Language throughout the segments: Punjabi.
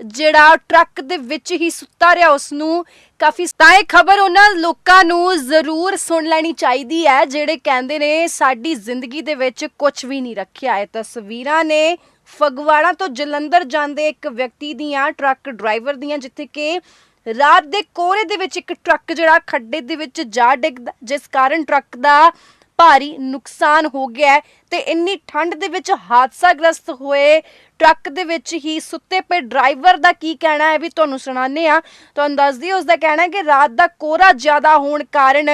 ਜਿਹੜਾ ਟਰੱਕ ਦੇ ਵਿੱਚ ਹੀ ਸੁੱਤਾ ਰਿਹਾ ਉਸ ਨੂੰ ਕਾਫੀ ਤਾਂ ਇਹ ਖਬਰ ਉਹਨਾਂ ਲੋਕਾਂ ਨੂੰ ਜ਼ਰੂਰ ਸੁਣ ਲੈਣੀ ਚਾਹੀਦੀ ਹੈ, ਜਿਹੜੇ ਕਹਿੰਦੇ ਨੇ ਸਾਡੀ ਜ਼ਿੰਦਗੀ ਦੇ ਵਿੱਚ ਕੁਝ ਵੀ ਨਹੀਂ ਰੱਖਿਆ। ਇਹ ਤਸਵੀਰਾਂ ਨੇ ਫਗਵਾੜਾ ਤੋਂ ਜਲੰਧਰ ਜਾਂਦੇ ਇੱਕ ਵਿਅਕਤੀ ਦੀਆਂ, ਟਰੱਕ ਡਰਾਈਵਰ ਦੀਆਂ, ਜਿੱਥੇ ਕਿ ਰਾਤ ਦੇ ਕੋਰੇ ਦੇ ਵਿੱਚ ਇੱਕ ਟਰੱਕ ਜਿਹੜਾ ਖੱਡੇ ਦੇ ਵਿੱਚ ਜਾ ਡਿੱਗਦਾ, ਜਿਸ ਕਾਰਨ ਟਰੱਕ ਦਾ ਭਾਰੀ ਨੁਕਸਾਨ ਹੋ ਗਿਆ ਹੈ ਤੇ ਇੰਨੀ ਠੰਡ ਦੇ ਵਿੱਚ ਹਾਦਸਾਗ੍ਰਸਤ ਹੋਏ ਟਰੱਕ ਦੇ ਵਿੱਚ ਹੀ ਸੁੱਤੇ ਪਏ ਡਰਾਈਵਰ ਦਾ ਕੀ ਕਹਿਣਾ ਹੈ ਵੀ ਤੁਹਾਨੂੰ ਸੁਣਾਉਂਦੇ ਆ ਤੁਹਾਨੂੰ ਦੱਸ ਦਈਏ ਉਸ ਦਾ ਕਹਿਣਾ ਹੈ ਕਿ ਰਾਤ ਦਾ ਕੋਹਰਾ ਜ਼ਿਆਦਾ ਹੋਣ ਕਾਰਨ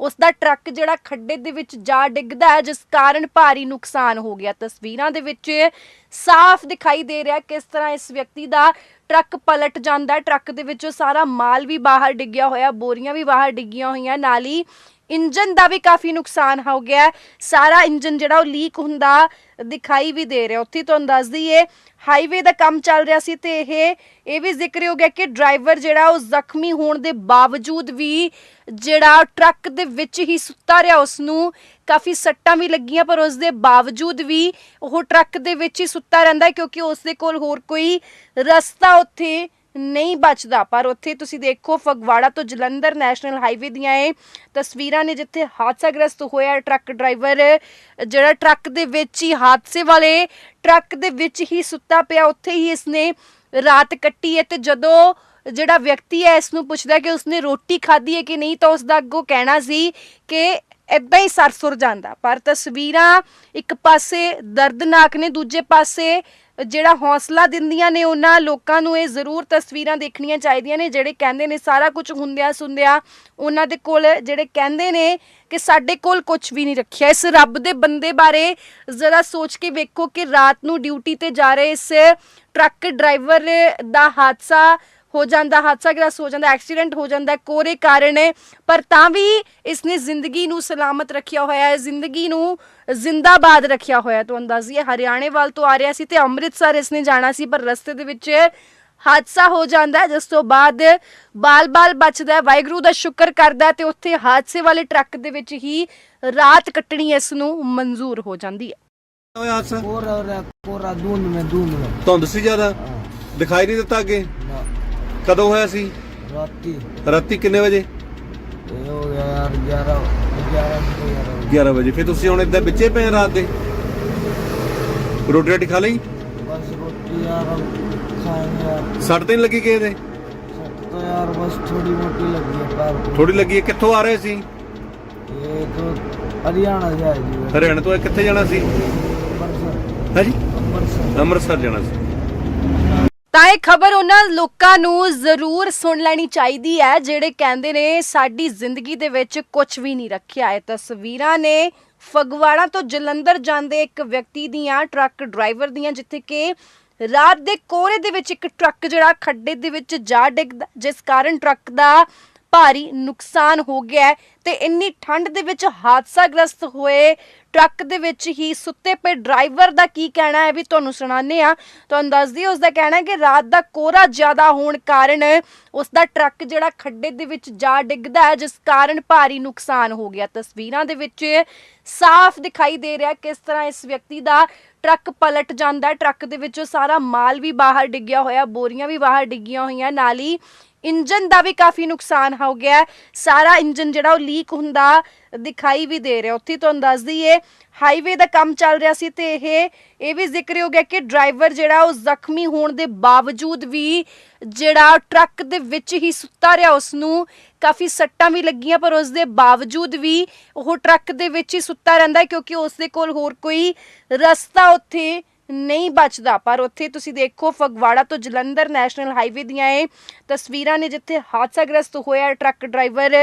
ਉਸ ਦਾ ਟਰੱਕ ਜਿਹੜਾ ਖੱਡੇ ਦੇ ਵਿੱਚ ਜਾ ਡਿੱਗਦਾ ਹੈ, ਜਿਸ ਕਾਰਨ ਭਾਰੀ ਨੁਕਸਾਨ ਹੋ ਗਿਆ। ਤਸਵੀਰਾਂ ਦੇ ਵਿੱਚ ਸਾਫ਼ ਦਿਖਾਈ ਦੇ ਰਿਹਾ ਕਿਸ ਤਰ੍ਹਾਂ ਇਸ ਵਿਅਕਤੀ ਦਾ ਟਰੱਕ ਪਲਟ ਜਾਂਦਾ ਟਰੱਕ ਦੇ ਵਿੱਚੋਂ ਸਾਰਾ ਮਾਲ ਵੀ ਬਾਹਰ ਡਿੱਗਿਆ ਹੋਇਆ, ਬੋਰੀਆਂ ਵੀ ਬਾਹਰ ਡਿੱਗੀਆਂ ਹੋਈਆਂ, ਨਾਲ ਹੀ ਇੰਜਨ ਦਾ ਵੀ ਕਾਫੀ ਨੁਕਸਾਨ ਹੋ ਗਿਆ ਸਾਰਾ ਇੰਜਨ ਜਿਹੜਾ ਉਹ ਲੀਕ ਹੁੰਦਾ, ਦਿਖਾਈ ਵੀ ਦੇ ਰਿਹਾ। ਉੱਥੇ ਤੁਹਾਨੂੰ ਦੱਸ ਦਈਏ ਹਾਈਵੇ ਦਾ ਕੰਮ ਚੱਲ ਰਿਹਾ ਸੀ ਤੇ ਇਹ ਇਹ ਵੀ ਜ਼ਿਕਰ ਹੋ ਗਿਆ ਕਿ ਡਰਾਈਵਰ ਜਿਹੜਾ ਉਹ ਜ਼ਖਮੀ ਹੋਣ ਦੇ ਬਾਵਜੂਦ ਵੀ ਜਿਹੜਾ ਟਰੱਕ ਦੇ ਵਿੱਚ ਹੀ ਸੁੱਤਾ ਰਿਹਾ ਉਸ ਨੂੰ ਕਾਫੀ ਸੱਟਾਂ ਵੀ ਲੱਗੀਆਂ, ਪਰ ਉਸ ਦੇ ਬਾਵਜੂਦ ਵੀ ਉਹ ਟਰੱਕ ਦੇ ਵਿੱਚ ਹੀ ਸੁੱਤਾ ਰਹਿੰਦਾ ਕਿਉਂਕਿ ਉਸ ਦੇ ਕੋਲ ਹੋਰ ਕੋਈ ਰਸਤਾ ਉੱਥੇ ਨਹੀਂ ਬਚਦਾ, ਪਰ ਉੱਥੇ ਤੁਸੀਂ ਦੇਖੋ ਫਗਵਾੜਾ ਤੋਂ ਜਲੰਧਰ ਨੈਸ਼ਨਲ ਹਾਈਵੇ ਦੀਆਂ ਇਹ ਤਸਵੀਰਾਂ ਨੇ ਜਿੱਥੇ ਹਾਦਸਾਗ੍ਰਸਤ ਹੋਇਆ ਟਰੱਕ ਡਰਾਈਵਰ, ਜਿਹੜਾ ਟਰੱਕ ਦੇ ਵਿੱਚ ਹੀ ਹਾਦਸੇ ਵਾਲੇ ਟਰੱਕ ਦੇ ਵਿੱਚ ਹੀ ਸੁੱਤਾ ਪਿਆ। ਉੱਥੇ ਹੀ ਇਸਨੇ ਰਾਤ ਕੱਟੀ ਹੈ ਤੇ ਜਦੋਂ ਜਿਹੜਾ ਵਿਅਕਤੀ ਹੈ ਇਸ ਨੂੰ ਪੁੱਛਦਾ ਕਿ ਉਸਨੇ ਰੋਟੀ ਖਾਧੀ ਹੈ ਕਿ ਨਹੀਂ, ਤਾਂ ਉਸ ਦਾ ਅੱਗੋਂ ਕਹਿਣਾ ਸੀ ਕਿ ਇਦਾਂ ਹੀ ਸਰਸੁਰ ਜਾਂਦਾ। ਪਰ ਤਸਵੀਰਾਂ ਇੱਕ ਪਾਸੇ ਦਰਦਨਾਕ ਨੇ, ਦੂਜੇ ਪਾਸੇ ਜਿਹੜਾ ਹੌਸਲਾ ਦਿੰਦੀਆਂ ਨੇ, ਉਹਨਾਂ ਲੋਕਾਂ ਨੂੰ ਇਹ ਜ਼ਰੂਰ ਤਸਵੀਰਾਂ ਦੇਖਣੀਆਂ ਚਾਹੀਦੀਆਂ ਨੇ, ਜਿਹੜੇ ਕਹਿੰਦੇ ਨੇ ਸਾਰਾ ਕੁਝ ਹੁੰਦਿਆਂ ਸੁੰਦਿਆਂ ਉਹਨਾਂ ਦੇ ਕੋਲ, ਜਿਹੜੇ ਕਹਿੰਦੇ ਨੇ ਕਿ ਸਾਡੇ ਕੋਲ ਕੁਝ ਵੀ ਨਹੀਂ ਰੱਖਿਆ। ਇਸ ਰੱਬ ਦੇ ਬੰਦੇ ਬਾਰੇ ਜ਼ਰਾ ਸੋਚ ਕੇ ਵੇਖੋ ਕਿ ਰਾਤ ਨੂੰ ਡਿਊਟੀ ਤੇ ਜਾ ਰਹੇ ਇਸ ਟਰੱਕ ਡਰਾਈਵਰ ਦਾ ਹਾਦਸਾ ਹੋ ਜਾਂਦਾ ਹਾਦਸਾ ਗ੍ਰਸ ਹੋ ਜਾਂਦਾ ਐਕਸੀਡੈਂਟ ਹੋ ਜਾਂਦਾ ਕੋਰੇ ਕਾਰਨ ਪਰ ਤਾਂ ਵੀ ਇਸ ਨੇ ਜ਼ਿੰਦਗੀ ਨੂੰ ਸਲਾਮਤ ਰੱਖਿਆ ਹੋਇਆ ਹੈ ਜ਼ਿੰਦਗੀ ਨੂੰ ਜ਼ਿੰਦਾਬਾਦ ਰੱਖਿਆ ਹੋਇਆ ਤੋਂ ਅੰਦਾਜ਼ੀ ਹਰਿਆਣੇ ਵੱਲ ਤੋਂ ਆ ਰਿਹਾ ਸੀ ਤੇ ਅੰਮ੍ਰਿਤਸਰ ਇਸ ਨੇ ਜਾਣਾ ਸੀ ਪਰ ਰਸਤੇ ਦੇ ਵਿੱਚ ਹਾਦਸਾ ਹੋ ਜਾਂਦਾ ਜਿਸ ਤੋਂ ਬਾਅਦ ਬਾਲ-ਬਾਲ ਬਚਦਾ ਵਾਹਿਗੁਰੂ ਦਾ ਸ਼ੁਕਰ ਕਰਦਾ ਤੇ ਉੱਥੇ ਹਾਦਸੇ ਵਾਲੇ ਟਰੱਕ ਦੇ ਵਿੱਚ ਹੀ ਰਾਤ ਕੱਟਣੀ ਇਸ ਨੂੰ ਮਨਜ਼ੂਰ ਹੋ ਜਾਂਦੀ ਹੈ। ਹੋਇਆ ਹਾਦਸਾ? ਕੋਰਾ ਕੋਰਾ ਦੂਨ ਮੈਂ ਦੂਨ ਧੁੰਦ ਸੀ ਜ਼ਿਆਦਾ ਦਿਖਾਈ ਨਹੀਂ ਦਿੱਤਾ ਅੱਗੇ? ਕਦੋਂ ਹੋਇਆ ਸੀ? ਰਾਤੀ। ਰਾਤੀ ਕਿੰਨੇ ਵਜੇ? ਇਹ ਹੋ ਗਿਆ 11 11 ਵਜੇ। ਫਿਰ ਤੁਸੀਂ ਹੁਣ ਇੱਦਾਂ ਵਿੱਚੇ ਪਏ ਰਾਤ ਦੇ? ਰੋਟੀ ਰਾਟੀ ਖਾ ਲਈ? ਬਸ ਰੋਟੀ ਯਾਰ ਖਾਣੀ ਯਾਰ ਸੱਟ ਲੱਗੀ ਕਿਸੇ ਦੇ? ਯਾਰ ਬਸ ਥੋੜੀ ਮੋਟੀ ਲੱਗੀ ਹੈ ਪਰ ਥੋੜੀ ਲੱਗੀ ਕਿੱਥੋਂ ਆ ਰਹੇ ਸੀ? ਇਹ ਤੋਂ ਹਰਿਆਣਾ ਜਾਇਆ ਜੀ ਹਰਿਆਣਾ ਤੋਂ ਕਿੱਥੇ ਜਾਣਾ ਸੀ? ਅੰਮ੍ਰਿਤਸਰ। ਹਾਂਜੀ ਅੰਮ੍ਰਿਤਸਰ। ਅੰਮ੍ਰਿਤਸਰ ਜਾਣਾ ਸੀ। ਤਾਂ ਇਹ ਖਬਰ ਉਹਨਾਂ ਲੋਕਾਂ ਨੂੰ ਜ਼ਰੂਰ ਸੁਣ ਲੈਣੀ ਚਾਹੀਦੀ ਹੈ, ਜਿਹੜੇ ਕਹਿੰਦੇ ਨੇ ਸਾਡੀ ਜ਼ਿੰਦਗੀ ਦੇ ਵਿੱਚ ਕੁਝ ਵੀ ਨਹੀਂ ਰੱਖਿਆ। ਹੈ ਤਸਵੀਰਾਂ ਨੇ ਫਗਵਾੜਾ ਤੋਂ ਜਲੰਧਰ ਜਾਂਦੇ ਇੱਕ ਵਿਅਕਤੀ ਦੀਆਂ, ਟਰੱਕ ਡਰਾਈਵਰ ਦੀਆਂ, ਜਿੱਥੇ ਕਿ ਰਾਤ ਦੇ ਕੋਰੇ ਦੇ ਵਿੱਚ ਇੱਕ ਟਰੱਕ ਜਿਹੜਾ ਖੱਡੇ ਦੇ ਵਿੱਚ ਜਾ ਡਿੱਗਦਾ, ਜਿਸ ਕਾਰਨ ਟਰੱਕ ਦਾ ਭਾਰੀ ਨੁਕਸਾਨ ਹੋ ਗਿਆ ਤੇ ਇੰਨੀ ਠੰਡ ਦੇ ਵਿੱਚ ਹਾਦਸਾਗ੍ਰਸਤ ਹੋਏ ਟਰੱਕ ਦੇ ਵਿੱਚ ਹੀ ਸੁੱਤੇ ਪਏ ਡਰਾਈਵਰ ਦਾ ਕੀ ਕਹਿਣਾ ਹੈ ਵੀ ਤੁਹਾਨੂੰ ਸੁਣਾਉਂਦੇ ਆ ਤੁਹਾਨੂੰ ਦੱਸ ਦਈਏ ਉਸ ਦਾ ਕਹਿਣਾ ਹੈ ਕਿ ਰਾਤ ਦਾ ਕੋਰਾ ਜ਼ਿਆਦਾ ਹੋਣ ਕਾਰਨ ਉਸ ਦਾ ਟਰੱਕ ਜਿਹੜਾ ਖੱਡੇ ਦੇ ਵਿੱਚ ਜਾ ਡਿੱਗਦਾ ਹੈ, ਜਿਸ ਕਾਰਨ ਭਾਰੀ ਨੁਕਸਾਨ ਹੋ ਗਿਆ। ਤਸਵੀਰਾਂ ਦੇ ਵਿੱਚ ਸਾਫ਼ ਦਿਖਾਈ ਦੇ ਰਿਹਾ ਕਿਸ ਤਰ੍ਹਾਂ ਇਸ ਵਿਅਕਤੀ ਦਾ ਟਰੱਕ ਪਲਟ ਜਾਂਦਾ ਟਰੱਕ ਦੇ ਵਿੱਚੋਂ ਸਾਰਾ ਮਾਲ ਵੀ ਬਾਹਰ ਡਿੱਗਿਆ ਹੋਇਆ, ਬੋਰੀਆਂ ਵੀ ਬਾਹਰ ਡਿੱਗੀਆਂ ਹੋਈਆਂ, ਨਾਲ ਹੀ ਇੰਜਨ ਦਾ ਵੀ ਕਾਫੀ ਨੁਕਸਾਨ ਹੋ ਗਿਆ ਸਾਰਾ ਇੰਜਨ ਜਿਹੜਾ ਉਹ ਲੀਕ ਹੁੰਦਾ ਦਿਖਾਈ ਵੀ ਦੇ ਰਿਹਾ। ਉੱਥੇ ਤੁਹਾਨੂੰ ਦੱਸ ਦਈਏ ਹਾਈਵੇ ਦਾ ਕੰਮ ਚੱਲ ਰਿਹਾ ਸੀ ਤੇ ਇਹ ਇਹ ਵੀ ਜ਼ਿਕਰ ਹੋ ਗਿਆ ਕਿ ਡਰਾਈਵਰ ਜਿਹੜਾ ਉਹ ਜ਼ਖਮੀ ਹੋਣ ਦੇ ਬਾਵਜੂਦ ਵੀ ਜਿਹੜਾ ਟਰੱਕ ਦੇ ਵਿੱਚ ਹੀ ਸੁੱਤਾ ਰਿਹਾ ਉਸ ਨੂੰ ਕਾਫੀ ਸੱਟਾਂ ਵੀ ਲੱਗੀਆਂ ਪਰ ਉਸ ਦੇ ਬਾਵਜੂਦ ਵੀ ਉਹ ਟਰੱਕ ਦੇ ਵਿੱਚ ਹੀ ਸੁੱਤਾ ਰਹਿੰਦਾ ਕਿਉਂਕਿ ਉਸ ਦੇ ਕੋਲ ਹੋਰ ਕੋਈ ਰਸਤਾ ਉੱਥੇ ਨਹੀਂ ਬਚਦਾ, ਪਰ ਉੱਥੇ ਤੁਸੀਂ ਦੇਖੋ ਫਗਵਾੜਾ ਤੋਂ ਜਲੰਧਰ ਨੈਸ਼ਨਲ ਹਾਈਵੇ ਦੀਆਂ ਇਹ ਤਸਵੀਰਾਂ ਨੇ ਜਿੱਥੇ ਹਾਦਸਾਗ੍ਰਸਤ ਹੋਇਆ ਟਰੱਕ ਡਰਾਈਵਰ,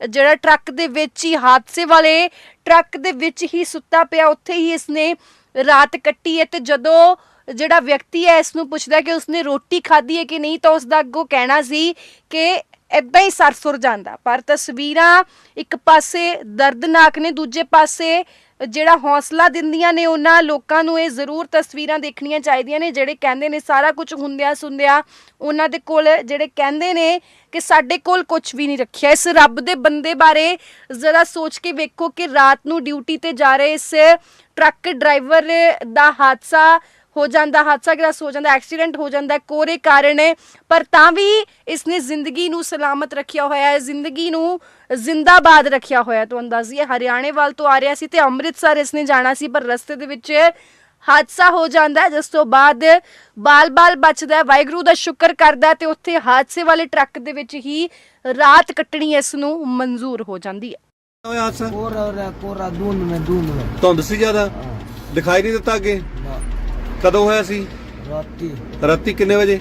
ਜਿਹੜਾ ਟਰੱਕ ਦੇ ਵਿੱਚ ਹੀ ਹਾਦਸੇ ਵਾਲੇ ਟਰੱਕ ਦੇ ਵਿੱਚ ਹੀ ਸੁੱਤਾ ਪਿਆ, ਉੱਥੇ ਹੀ ਇਸਨੇ ਰਾਤ ਕੱਟੀ ਹੈ ਤੇ ਜਦੋਂ ਜਿਹੜਾ ਵਿਅਕਤੀ ਹੈ ਇਸ ਨੂੰ ਪੁੱਛਦਾ ਕਿ ਉਸਨੇ ਰੋਟੀ ਖਾਧੀ ਹੈ ਕਿ ਨਹੀਂ ਤਾਂ ਉਸ ਦਾ ਅੱਗੋਂ ਕਹਿਣਾ ਸੀ ਕਿ ਇਦਾਂ ਹੀ ਸਰਸੁਰ ਜਾਂਦਾ। ਪਰ ਤਸਵੀਰਾਂ ਇੱਕ ਪਾਸੇ ਦਰਦਨਾਕ ਨੇ, ਦੂਜੇ ਪਾਸੇ ਜਿਹੜਾ ਹੌਸਲਾ ਦਿੰਦੀਆਂ ਨੇ, ਉਹਨਾਂ ਲੋਕਾਂ ਨੂੰ ਇਹ ਜ਼ਰੂਰ ਤਸਵੀਰਾਂ ਦੇਖਣੀਆਂ ਚਾਹੀਦੀਆਂ ਨੇ, ਜਿਹੜੇ ਕਹਿੰਦੇ ਨੇ ਸਾਰਾ ਕੁਝ ਹੁੰਦਿਆਂ ਸੁੰਦਿਆਂ ਉਹਨਾਂ ਦੇ ਕੋਲ, ਜਿਹੜੇ ਕਹਿੰਦੇ ਨੇ ਕਿ ਸਾਡੇ ਕੋਲ ਕੁਝ ਵੀ ਨਹੀਂ ਰੱਖਿਆ। ਇਸ ਰੱਬ ਦੇ ਬੰਦੇ ਬਾਰੇ ਜ਼ਰਾ ਸੋਚ ਕੇ ਵੇਖੋ ਕਿ ਰਾਤ ਨੂੰ ਡਿਊਟੀ ਤੇ ਜਾ ਰਹੇ ਇਸ ਟਰੱਕ ਡਰਾਈਵਰ ਦਾ ਹਾਦਸਾ ਹੋ ਜਾਂਦਾ ਹਾਦਸਾਗ੍ਰਸਤ ਹੋ ਜਾਂਦਾ ਐਕਸੀਡੈਂਟ ਹੋ ਜਾਂਦਾ ਕੋਰੇ ਕਾਰਨ ਪਰ ਤਾਂ ਵੀ ਇਸ ਨੇ ਜ਼ਿੰਦਗੀ ਨੂੰ ਸਲਾਮਤ ਰੱਖਿਆ ਹੋਇਆ ਹੈ ਜ਼ਿੰਦਗੀ ਨੂੰ ਜ਼ਿੰਦਾਬਾਦ ਰੱਖਿਆ ਹੋਇਆ ਤੋਂ ਅੰਦਾਜ਼ੀਏ ਹਰਿਆਣੇ ਵੱਲ ਤੋਂ ਆ ਰਿਹਾ ਸੀ ਤੇ ਅੰਮ੍ਰਿਤਸਰ ਇਸ ਨੇ ਜਾਣਾ ਸੀ ਪਰ ਰਸਤੇ ਦੇ ਵਿੱਚ ਹਾਦਸਾ ਹੋ ਜਾਂਦਾ ਜਿਸ ਤੋਂ ਬਾਅਦ ਬਾਲ-ਬਾਲ ਬਚਦਾ ਵਾਹਿਗੁਰੂ ਦਾ ਸ਼ੁਕਰ ਕਰਦਾ ਤੇ ਉੱਥੇ ਹਾਦਸੇ ਵਾਲੇ ਟਰੱਕ ਦੇ ਵਿੱਚ ਹੀ ਰਾਤ ਕੱਟਣੀ ਇਸ ਨੂੰ ਮਨਜ਼ੂਰ ਹੋ ਜਾਂਦੀ ਹੈ। ਹੋਇਆ ਹਾਦਸਾ? ਕੋਰਾ ਕੋਰਾ ਦੂਨ ਮੈਂ ਦੂਨ ਧੁੰਦ ਸੀ ਜ਼ਿਆਦਾ ਦਿਖਾਈ ਨਹੀਂ ਦਿੱਤਾ ਅੱਗੇ? ਕਦੋਂ ਹੋਇਆ ਸੀ? राती ਰਾਤੀ ਕਿੰਨੇ ਵਜੇ?